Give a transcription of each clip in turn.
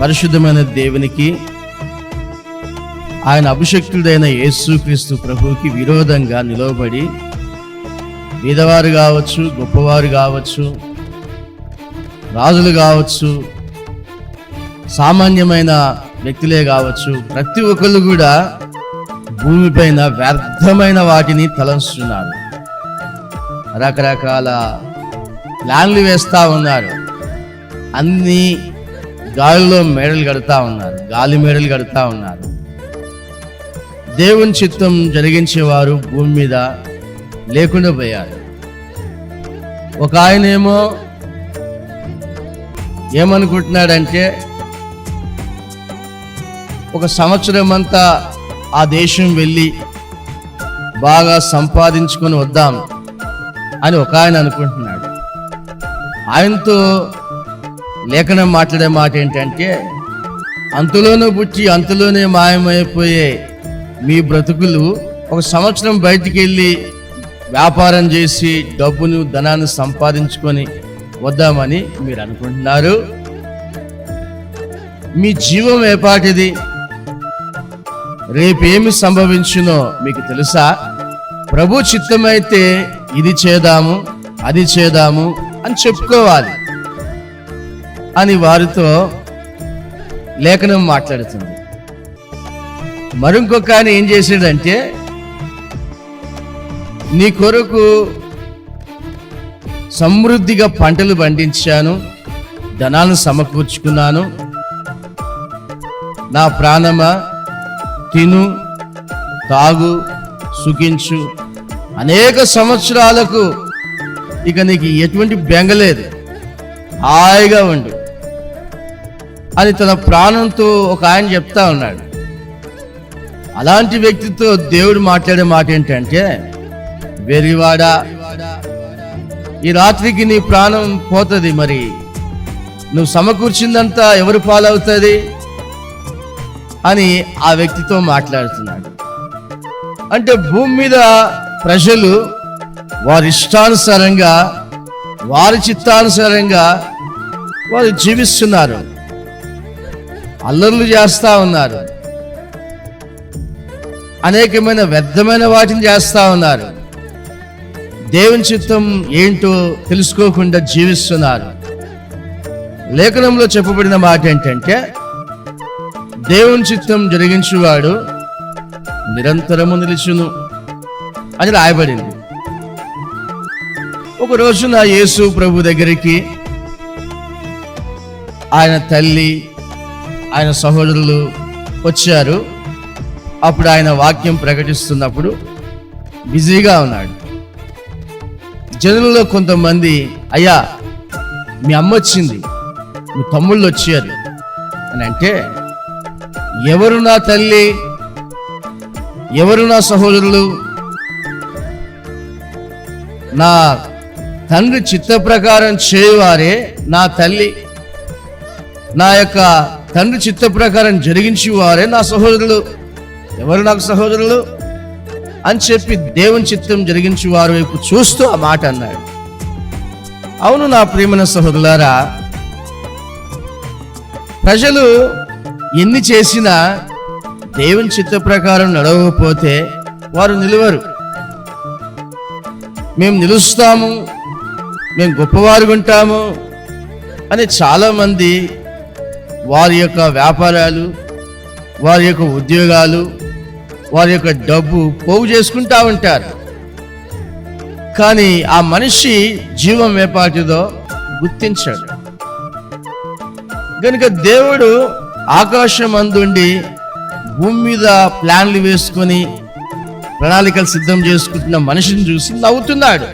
పరిశుద్ధమైన దేవునికి ఆయన అభిషక్తుడైన యేసుక్రీస్తు ప్రభుకి విరోధంగా నిలవబడి బీదవారు కావచ్చు గొప్పవారు కావచ్చు రాజులు కావచ్చు సామాన్యమైన వ్యక్తులే కావచ్చు ప్రతి ఒక్కరు కూడా భూమిపైన వ్యర్థమైన వాటిని తలంచుతున్నారు. రకరకాల ప్లాన్లు వేస్తూ ఉన్నారు. అన్నీ గాలిలో మేడలు కడతా ఉన్నారు. గాలి మేడలు కడతా ఉన్నారు. దేవుని చిత్తం జరిగించేవారు భూమి మీద లేకుండా పోయారు. ఒక ఆయనేమో ఏమనుకుంటున్నాడంటే ఒక సంవత్సరం అంతా ఆ దేశం వెళ్ళి బాగా సంపాదించుకొని వద్దాం అని ఒక ఆయన అనుకుంటున్నాడు. ఆయనతో లేఖనం మాట్లాడే మాట ఏంటంటే అంతులోనే పుచ్చి అంతలోనే మాయమైపోయే మీ బ్రతుకులు ఒక సంవత్సరం బయటికి వెళ్ళి వ్యాపారం చేసి డబ్బును ధనాన్ని సంపాదించుకొని వద్దామని మీరు అనుకుంటున్నారు. మీ జీవం ఏపాటిది రేపేమి సంభవించునో మీకు తెలుసా? ప్రభు చిత్తమైతే ఇది చేద్దాము అది చేద్దాము అని చెప్పుకోవాలి. అని వారితో లేఖనం మాట్లాడుతుంది. మరింకొక ఆయన ఏం చేశాడంటే నీ కొరకు సమృద్ధిగా పంటలు పండించాను ధనాలను సమకూర్చుకున్నాను. నా ప్రాణమా తిను తాగు సుఖించు. అనేక సంవత్సరాలకు ఇక నీకు ఎటువంటి బెంగలేదు హాయిగా ఉండు. అని తన ప్రాణంతో ఒక ఆయన చెప్తా ఉన్నాడు. అలాంటి వ్యక్తితో దేవుడు మాట్లాడే మాట ఏంటంటే వెరివాడా ఈ రాత్రికి నీ ప్రాణం పోతుంది మరి. నువ్వు సమకూర్చిందంతా ఎవరు పాలవుతుంది? అని ఆ వ్యక్తితో మాట్లాడుతున్నాడు. అంటే భూమి మీద ప్రజలు వారి ఇష్టానుసారంగా వారి చిత్తానుసారంగా వారు జీవిస్తున్నారు. అల్లర్లు చేస్తా ఉన్నారు. అనేకమైన వ్యర్థమైన వాటిని చేస్తూ ఉన్నారు. దేవుని చిత్తం ఏంటో తెలుసుకోకుండా జీవిస్తున్నారు. లేఖనంలో చెప్పబడిన మాట ఏంటంటే దేవుని చిత్తం జరిగించువాడు నిరంతరము నిలుచును అని రాయబడింది. ఒక రోజున యేసు ప్రభు దగ్గరికి ఆయన తల్లి ఆయన సహోదరులు వచ్చారు. అప్పుడు ఆయన వాక్యం ప్రకటిస్తున్నప్పుడు బిజీగా ఉన్నాడు. జనులలో కొంతమంది అయ్యా మీ అమ్మ వచ్చింది మీ తమ్ముళ్ళు వచ్చారు. అని అంటే ఎవరు నా తల్లి? ఎవరు నా సహోదరులు? నా తండ్రి చిత్త ప్రకారం చేయువారే నా తల్లి. నా యొక్క తండ్రి చిత్త ప్రకారం జరిగించి వారే నా సహోదరులు. ఎవరు నాకు సహోదరులు? అని చెప్పి దేవుని చిత్తం జరిగించి వారి వైపు చూస్తూ ఆ మాట అన్నాడు. అవును నా ప్రియమైన సహోదరులారా ప్రజలు ఎన్ని చేసినా దేవుని చిత్త ప్రకారం నడవకపోతే వారు నిలవరు. మేము నిలుస్తాము మేము గొప్పవారు ఉంటాము అని చాలామంది వారి యొక్క వ్యాపారాలు వారి యొక్క ఉద్యోగాలు వారి యొక్క డబ్బు పోగు చేసుకుంటా ఉంటారు. కానీ ఆ మనిషి జీవం ఏపాటిదో గుర్తించాడు. కనుక దేవుడు ఆకాశం అందుండి భూమి మీద ప్లాన్లు వేసుకొని ప్రణాళికలు సిద్ధం చేసుకుంటున్న మనిషిని చూసి నవ్వుతున్నాడు.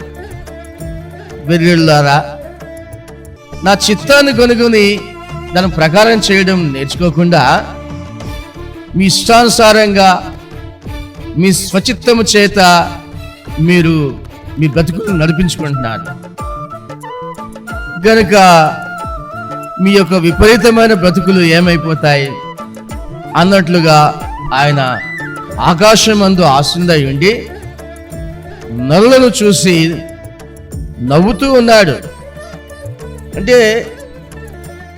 వెర్రిళ్ళారా నా చిత్తాన్ని కొనుగొని దాని ప్రకారం చేయడం నేర్చుకోకుండా మీ ఇష్టానుసారంగా మీ స్వచిత్తము చేత మీరు మీ బ్రతుకును నడిపించుకుంటున్నారు. గనుక మీ యొక్క విపరీతమైన బ్రతుకులు ఏమైపోతాయి అన్నట్లుగా ఆయన ఆకాశం అందు ఆశందై ఉండి నరులను చూసి నవ్వుతూ ఉన్నాడు. అంటే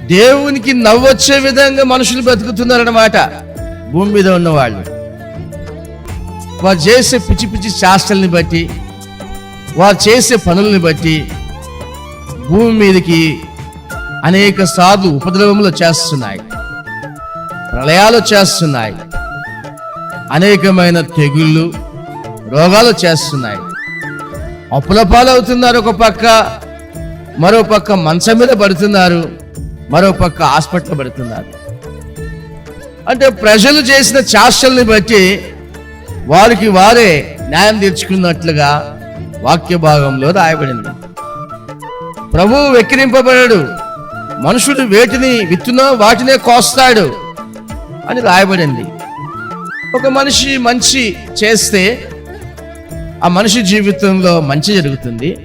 దేవునికి నవ్వొచ్చే విధంగా మనుషులు బ్రతుకుతున్నారన్నమాట. భూమి మీద ఉన్నవాళ్ళు. వారు చేసే పిచ్చి పిచ్చి శాస్త్రల్ని బట్టి వారు చేసే పనుల్ని బట్టి భూమి మీదకి అనేక సార్లు ఉపద్రవములు చేస్తున్నాయి. ప్రళయాలు చేస్తున్నాయి. అనేకమైన తెగుళ్ళు రోగాలు చేస్తున్నాయి. అప్పుల పాలవుతున్నారు ఒక పక్క మరో పక్క మంచం మీద పడుతున్నారు. మరో పక్క హాస్పిటల్ పడుతున్నారు. అంటే ప్రజలు చేసిన చేష్టల్ని బట్టి వారికి వారే న్యాయం తీర్చుకున్నట్లుగా వాక్య భాగంలో రాయబడింది. ప్రభువు వెక్కిరింపబడడు. మనుషుడు వేటిని విత్తునో వాటినే కోస్తాడు అని రాయబడింది. ఒక మనిషి మంచి చేస్తే ఆ మనిషి జీవితంలో మంచి జరుగుతుంది.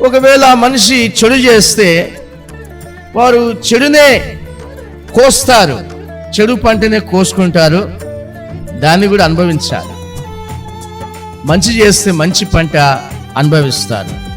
ఒకవేళ ఆ మనిషి చెడు చేస్తే వారు చెడునే కోస్తారు. చెడు పంటనే కోసుకుంటారు. దాన్ని కూడా అనుభవించాలి. మంచి చేస్తే మంచి పంట అనుభవిస్తారు.